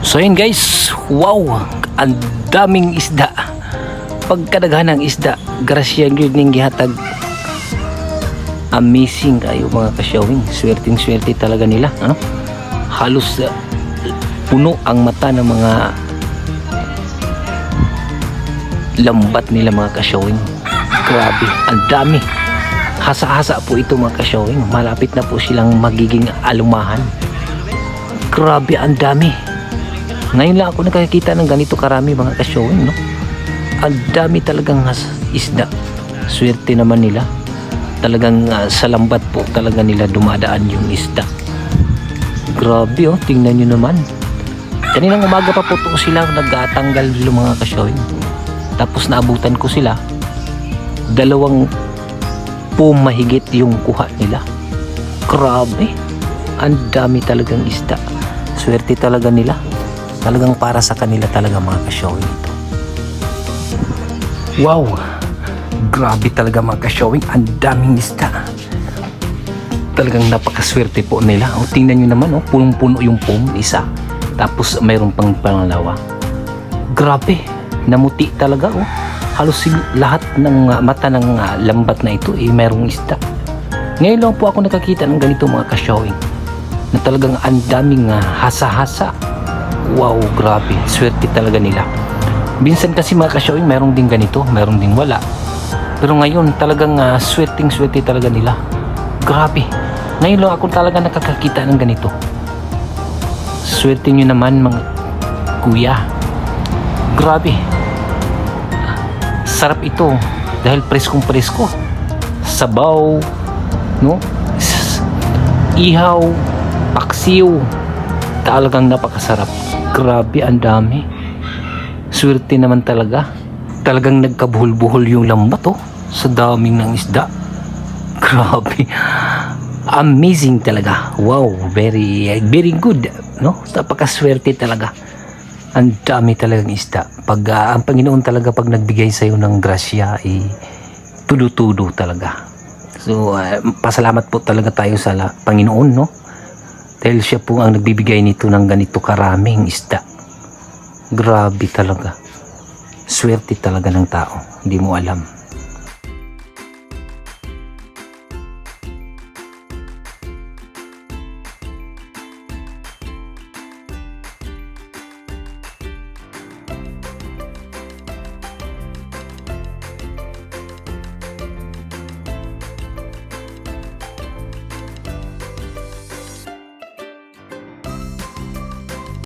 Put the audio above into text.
So yun guys, wow, ang daming isda. Pagkadaghan ng isda, grasya yun ning gihatag. Amazing kayo mga kasyawing. Swerting swerte talaga nila. Ano? Halos uh, puno ang mata ng mga lambat nila mga kasyawing. Grabe, ang dami. Hasa-hasa po ito mga kasyawing. Malapit na po silang magiging alumahan. Grabe, ang dami. Ngayon lang ako nakakita ng ganito karami mga kasyawin, no? Ang dami talagang isda. Swerte naman nila. Talagang ah, sa lambat po talaga nila dumadaan yung isda. Grabe oh, tingnan nyo naman. Kaninang umaga pa po to sila nagtatanggal yung mga kasyawin. Tapos naabutan ko sila. Dalawang pumahigit yung kuha nila. Grabe. Ang dami talagang isda. Swerte talaga nila talagang para sa kanila talaga mga ka-showing ito. Wow! Grabe talaga mga ka-showing. Ang daming isda. Talagang napakaswerte po nila. O, tingnan nyo naman, oh, punong-puno yung pom, isa. Tapos mayroon pang pangalawa. Grabe! Namuti talaga, oh. Halos lahat ng ah, mata ng ah, lambat na ito, eh, mayroong isda. Ngayon lang po ako nakakita ng ganito mga ka-showing na talagang ang daming ah, hasa-hasa wow, grabe. Swerte talaga nila. Minsan kasi mga kasyawing, mayroong din ganito, mayroong din wala. Pero ngayon, talagang uh, swerting-swerte talaga nila. Grabe. Ngayon lang ako talaga nakakakita ng ganito. Swerte nyo naman mga kuya. Grabe. Sarap ito dahil preskong presko. Sabaw, no? Ihaw, paksiw, talagang napakasarap. Grabe, ang dami. Swerte naman talaga. Talagang nagkabuhol-buhol yung lambat oh, sa daming ng isda. Grabe. Amazing talaga. Wow, very very good, no? Napakaswerte talaga. Ang dami talagang isda. Pag ah, ang Panginoon talaga pag nagbigay sa iyo ng grasya, eh, tudo-tudo talaga. So, ah, pasalamat po talaga tayo sa Panginoon, no? Dahil siya po ang nagbibigay nito ng ganito karaming isda. Grabe talaga. Swerte talaga ng tao. Hindi mo alam.